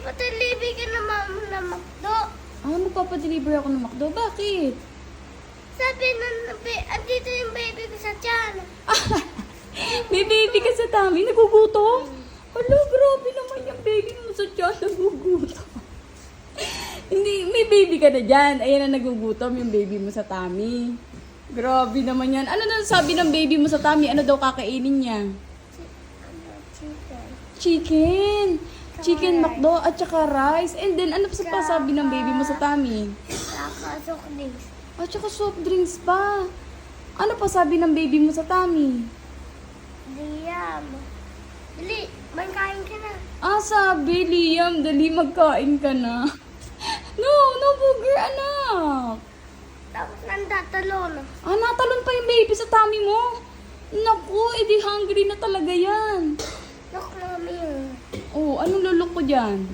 ipatalibig ka na mama na makdo. Ah, magpapadeliver ako ng McDo. Bakit? Sabi na, nabi- andito yung baby ko sa tiyan. May baby ka sa tummy, nagugutom? Hala, grabe naman yung baby mo sa tiyan, nagugutom. Hindi, may baby ka na dyan. Ayan na nagugutom yung baby mo sa tummy. Grabe naman yan. Ano na sabi ng baby mo sa tummy? Ano daw kakainin niya? Ano, chicken. Chicken. Chicken. McDo at saka rice. And then, ano pa pa sabi ng baby mo sa tummy? Nakasok din. At saka soft drinks pa. Ano pa sabi ng baby mo sa tummy? Liam. Dali, magkain ka na. Ah, sabi, Liam, dali magkain ka na. no, no booger, anak. Tapos nandatalon. Ah, natalon pa yung baby sa tummy mo. Naku, edi hungry na talaga yan. Look, mami. Anong lulok ko dyan?